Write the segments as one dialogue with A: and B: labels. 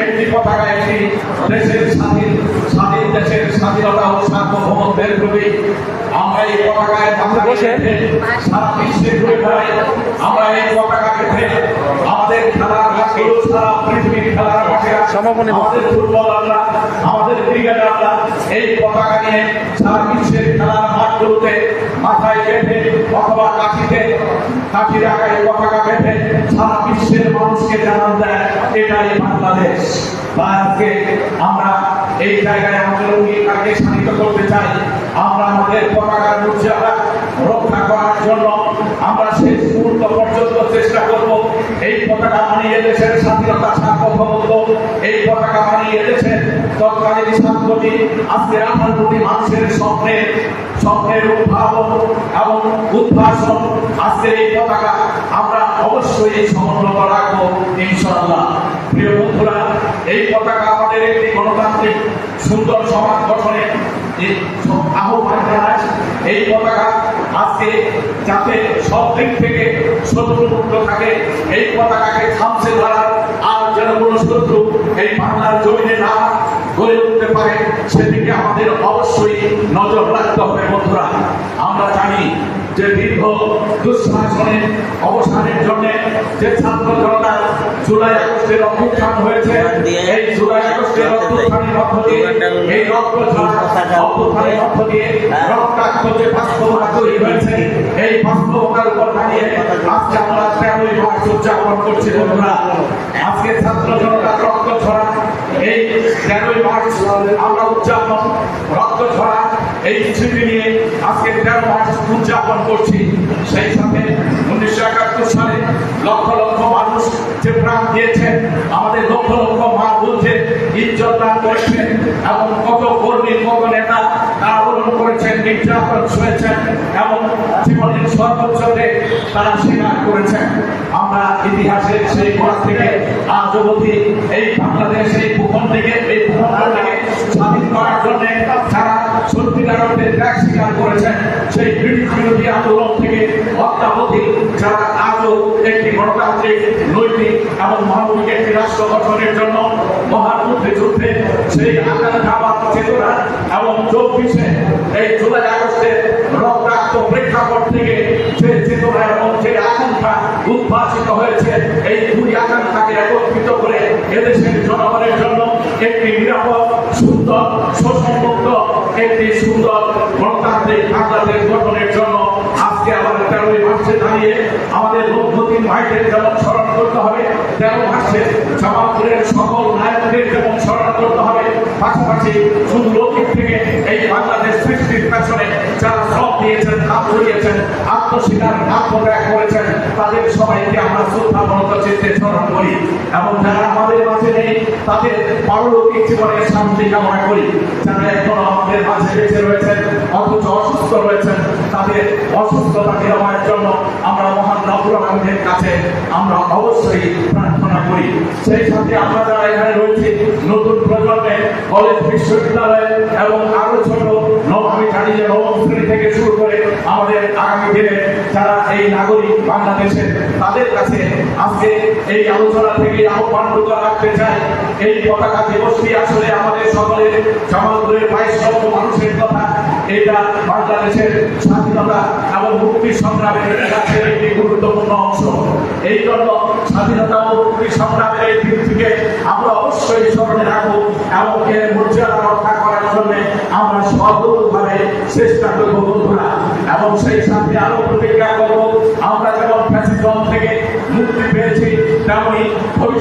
A: একটি পতাকা একটি দেশের স্বাধীন স্বাধীন দেশের স্বাধীনতা ও সার্বভৌমত্বের প্রতীক আমরা এই পতাকায়। সারা বিশ্বে ঘুরে বেড়াই আমরা এই পতাকা পেতে আমাদের খেলার মাঠগুলো সারা পৃথিবীর খেলার মাঠে
B: সমাপনী।
A: আমাদের ফুটবলাররা আমাদের ক্রিকেটাররা এই পতাকা নিয়ে সারা বিশ্বের খেলার মাঠগুলোতে মাথায় বেঁধে অথবা কাঠিতে কাঠির আগায় পতাকা বেঁধে সারা বিশ্বের মানুষকে জানান দেয়, এটাই বাংলাদেশ। বা আজকে আমরা এই জায়গায় আমাদের অঙ্গীকারকে শানিত করতে চাই। আমরা আমাদের পতাকার মর্যাদা রক্ষা করার জন্য আমরা শেষ মুহূর্ত পর্যন্ত চেষ্টা করব। এই পতাকা মানিয়ে দেশের স্বাধীনতা সার্বভৌমত্ব, এই পতাকা মানিয়ে দেশের তৎকালীন সাংগঠি আজকে আঠারো কোটি মানুষের স্বপ্নের স্বপ্নের উদ্ভাবন এবং উদ্ভাসন আজকের এই পতাকা আমরা অবশ্যই সমুন্নত রাখব ইনশাআল্লাহ। প্রিয় বন্ধুরা, এই পতাকা আমাদের একটি গণতান্ত্রিক সুন্দর সমাজ গঠনে আহ্বান জানায়। এই পতাকা আজকে যাতে সব দিক থেকে শত্রুমুক্ত থাকে, এই পতাকাকে থামছে ধরার আর যেন কোনো শত্রু এই বাংলার জমিনে না গড়ে উঠতে পারে, সেদিকে আমাদের অবশ্যই নজর রাখতে হবে বন্ধুরা। আমরা জানি যে দীর্ঘ দুঃশাসনের অবসানের জন্য যে ছাত্র জনতা জুলাই আগস্টের অভ্যুত্থান হয়েছে, এই জুলাই আগস্টের অভ্যুত্থানের মধ্য দিয়ে, এই রক্ত অভ্যুত্থানের মধ্য দিয়ে রক্তাক্ত যে বাস্তবতা তৈরি হয়েছে, এই বাস্তবতার উপর দাঁড়িয়ে আজকে আমরা তেরোই মার্চ উদযাপন করছি বন্ধুরা। আজকে ছাত্র জনতার রক্ত এই তেরোই মার্চ আমরা উদযাপন, রক্ত ঝরা, এই স্মৃতি নিয়ে আজকে তেরো মার্চ উদযাপন করছি। সেই সাথে উনিশশো একাত্তর সালে লক্ষ লক্ষ মানুষ যে প্রাণ দিয়েছেন, আমাদের লক্ষ লক্ষ মা বলছে ইজ্জত দান করেছেন এবং কত কর্মী, কত নেতা তারা আন্দোলন করেছেন, নির্যাতন সয়েছেন এবং জীবনের সর্বোচ্চতে তারা স্বীকার করেছেন। আমরা ইতিহাসের সেই ঘর থেকে আজ অবধি এই বাংলাদেশ এই ভূখণ্ডকে এই গঠনের জন্য মহান মুক্তিযুদ্ধে সেই আকাঙ্ক্ষা চেতনা এবং চব্বিশে এই জুলাই আগস্টের রক্তাক্ত প্রেক্ষাপট থেকে যে চেতনা এবং যে আকাঙ্ক্ষা উদ্ভাসিত হয়েছে। এই দুই আকাঙ্ক্ষাকে একত্রিত করে এদেশের জনগণের জন্য একটি নিরাপদ, সুন্দর, শোষণমুক্ত, একটি সুন্দর গণতান্ত্রিক বাংলাদেশ গঠনের জন্য আজকে আবার তেরোই মার্চে দাঁড়িয়ে আমাদের লক্ষ্যতিন ভাইদের যেমন মার্চে জামালপুরের সকল নায়কদের যেমন স্মরণ করতে হবে, পাশাপাশি শুধু লৌকিক থেকে এই বাংলাদেশ সৃষ্টির পেছনে যারা সব দিয়েছেন হাত ধরিয়েছেন আত্মস্বীকার, আত্মত্যাগ করেছেন, তাদের সবাইকে আমরা শ্রদ্ধা মনত চিত্তে স্মরণ করি। এবং যারা আমাদের মাঝে নেই তাদের পারলৌকিক জীবনের শান্তি কামনা করি। যারা এখন আমাদের মাঝে বেঁচে রয়েছেন, অথচ অসুস্থ রয়েছেন, তাদের অসুস্থতা নিরাময়ের জন্য আমরা মহান আলমের কাছে আমরা অবশ্যই প্রার্থনা করি। সেই সাথে আমরা যারা এখানে রয়েছি, নতুন প্রজন্মে কলেজ বিশ্ববিদ্যালয় এবং এই নাগরিক বাংলাদেশের তাদের কাছে আজকে এই আলোচনা থেকে আহ্বানটুকু রাখতে চাই। এই পতাকা দিবসটি আসলে আমাদের সকলের জামালপুরের বাইশ লক্ষ মানুষের কথা। এটা বাংলাদেশের স্বাধীনতা এবং মুক্তি সংগ্রামের কাছে একটি গুরুত্বপূর্ণ অংশ। এই জন্য স্বাধীনতা ও মুক্তি সংগ্রামের এই দিক থেকে আমরা অবশ্যই স্মরণে রাখব এবং এর মর্যাদা রক্ষা করার জন্য আমরা সর্বভাবে চেষ্টা করব বন্ধুরা। এবং সেই সাথে আরও প্রতিজ্ঞা করব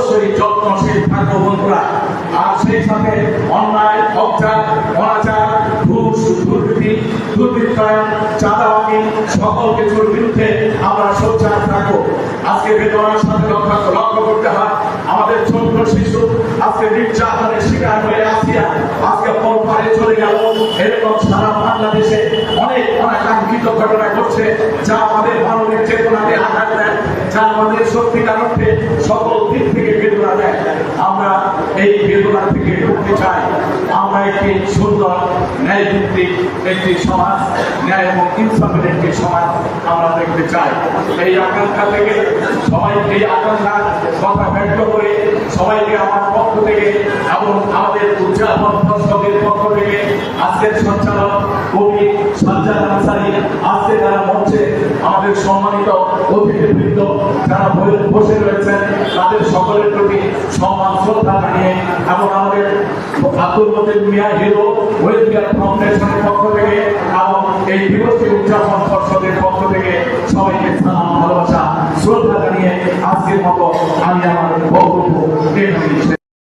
A: অবশ্যই যত্নশীল থাকব বন্ধুরা। আর সেই সাথে অন্যায়, অত্যাচার, অনাচার, ঘুষ, দুর্নীতি, দুর্বৃত্তায়ন, চাঁদাবাজি, সকল কিছুর বিরুদ্ধে আমরা সোচ্চার থাকব। আজকে বেদনার সাথে লক্ষ্য লক্ষ্য করতে হয় আমাদের ছোট্ট শিশু। আজকে নির্যাতনের শিকার হয়ে আসিয়া আজকে পারে চলে গেল। এরকম সারা বাংলাদেশে অনেক অনাকাঙ্ক্ষিত ঘটনা ঘটছে যা আমাদের মানবিক চেতনাকে আঘাত দেয় যা আমাদের সত্যিকার অর্থে সকল দিক থেকে বেদনা দেয় আমরা থেকে মুক্তি চাই। আমরা একটি সুন্দর ন্যায় ভিত্তিক একটি সমাজ, ন্যায় এবং একটি সমাজ আমরা দেখতে চাই। এই আকাঙ্ক্ষা থেকে সবাই এই আকাঙ্ক্ষার কথা ব্যক্ত করে সবাইকে আমার পক্ষ থেকে এবং আমাদের উদযাপন পক্ষ থেকে আজকের সঞ্চালক কবি সঞ্চালন আজকে যারা মঞ্চে আমাদের সম্মানিত অতিথিবৃন্দ যারা বসে- রয়েছেন, তাদের সকলের প্রতি সম্মান, শ্রদ্ধা জানিয়ে এবং আমাদের আব্দুল মতের মিয়া হিরো, ওয়েলফেয়ার ফাউন্ডেশনের